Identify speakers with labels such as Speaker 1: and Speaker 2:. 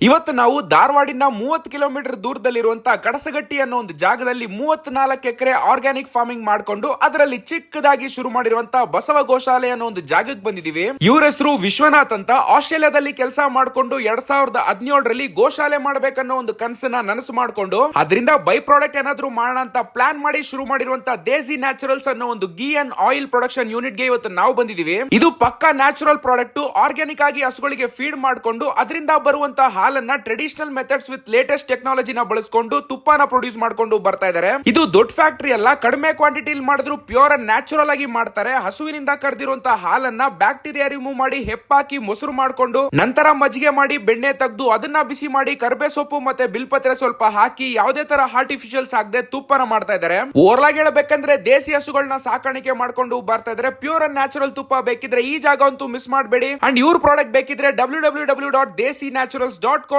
Speaker 1: ಇವತ್ತು ನಾವು ಧಾರವಾಡಿನ ಮೂವತ್ತು ಕಿಲೋಮೀಟರ್ ದೂರದಲ್ಲಿರುವಂತಹ ಕಡಸಗಟ್ಟಿ ಅನ್ನೋ ಒಂದು ಜಾಗದಲ್ಲಿ ಮೂವತ್ನಾಲ್ಕು ಎಕರೆ ಆರ್ಗ್ಯಾನಿಕ್ ಫಾರ್ಮಿಂಗ್ ಮಾಡ್ಕೊಂಡು ಅದರಲ್ಲಿ ಚಿಕ್ಕದಾಗಿ ಶುರು ಮಾಡಿರುವಂತಹ ಬಸವ ಗೋಶಾಲೆ ಅನ್ನೋ ಒಂದು ಜಾಗಕ್ಕೆ ಬಂದಿದೀವಿ ಇವರ ಹೆಸರು ವಿಶ್ವನಾಥ್ ಅಂತ. ಆಸ್ಟ್ರೇಲಿಯಾದಲ್ಲಿ ಕೆಲಸ ಮಾಡ್ಕೊಂಡು ಎರಡ್ ಸಾವಿರದ ಹದಿನೇಳರಲ್ಲಿ ಗೋಶಾಲೆ ಮಾಡಬೇಕನ್ನೋ ಒಂದು ಕನಸನ್ನ ನನಸು ಮಾಡ್ಕೊಂಡು ಅದರಿಂದ ಬೈ ಪ್ರಾಡಕ್ಟ್ ಏನಾದ್ರೂ ಮಾಡೋಣ ಅಂತ ಪ್ಲಾನ್ ಮಾಡಿ ಶುರು ಮಾಡಿರುವಂತಹ ದೇಸಿ ನ್ಯಾಚುರಲ್ಸ್ ಅನ್ನೋ ಒಂದು ಗೀ ಅಂಡ್ ಆಯಿಲ್ ಪ್ರೊಡಕ್ಷನ್ ಯೂನಿಟ್ಗೆ ಇವತ್ತು ನಾವು ಬಂದಿದ್ದೀವಿ. ಇದು ಪಕ್ಕಾ ನ್ಯಾಚುರಲ್ ಪ್ರಾಡಕ್ಟ್ ಆರ್ಗ್ಯಾನಿಕ್ ಆಗಿ ಹಸುಗಳಿಗೆ ಫೀಡ್ ಮಾಡ್ಕೊಂಡು ಅದರಿಂದ ಬರುವಂತಹ ಹಾಲನ್ನ ಟ್ರೆಡಿಷನಲ್ ಮೆಥಡ್ಸ್ ವಿತ್ ಲೇಟೆಸ್ಟ್ ಟೆಕ್ನಾಲಜಿನ ಬಳಸ್ಕೊಂಡು ತುಪ್ಪನ ಪ್ರೊಡ್ಯೂಸ್ ಮಾಡ್ಕೊಂಡು ಬರ್ತಾ ಇದಾರೆ. ಇದು ದೊಡ್ಡ ಫ್ಯಾಕ್ಟರಿ ಅಲ್ಲ, ಕಡಿಮೆ ಕ್ವಾಂಟಿಟಿ ಮಾಡಿದ್ರು ಪ್ಯೂರ್ ಅಂಡ್ ನ್ಯಾಚುರಲ್ ಆಗಿ ಮಾಡ್ತಾರೆ. ಹಸುವಿನಿಂದ ಕರೆದಿರುವಂತಹ ಹಾಲನ್ನ ಬ್ಯಾಕ್ಟೀರಿಯಾ ರಿಮೂವ್ ಮಾಡಿ ಹೆಪ್ಪಾಕಿ ಮೊಸರು ಮಾಡ್ಕೊಂಡು ನಂತರ ಮಜ್ಜಿಗೆ ಮಾಡಿ ಬೆಣ್ಣೆ ತೆಗೆದು ಅದನ್ನ ಬಿಸಿ ಮಾಡಿ ಕರ್ಬೆ ಸೊಪ್ಪು ಮತ್ತೆ ಬಿಲ್ಪತ್ರೆ ಸ್ವಲ್ಪ ಹಾಕಿ ಯಾವುದೇ ತರ ಆರ್ಟಿಫಿಷಿಯಲ್ಸ್ ಆಗದೆ ತುಪ್ಪನ ಮಾಡ್ತಾ ಇದಾರೆ. ಓರ್ಲಾಗ್ ಹೇಳಬೇಕಂದ್ರೆ ದೇಸಿ ಹಸುಗಳನ್ನ ಸಾಕಾಣಿಕೆ ಮಾಡ್ಕೊಂಡು ಬರ್ತಾ ಇದಾರೆ. ಪ್ಯೂರ್ ಅಂಡ್ ನ್ಯಾಚುರಲ್ ತುಪ್ಪ ಬೇಕಿದ್ರೆ ಈ ಜಾಗ ಅಂತೂ ಮಿಸ್ ಮಾಡಬೇಡಿ. ಅಂಡ್ ಇವ್ರ ಪ್ರಾಡಕ್ಟ್ ಬೇಕಿದ್ರೆ W W W dot Desi Naturals dot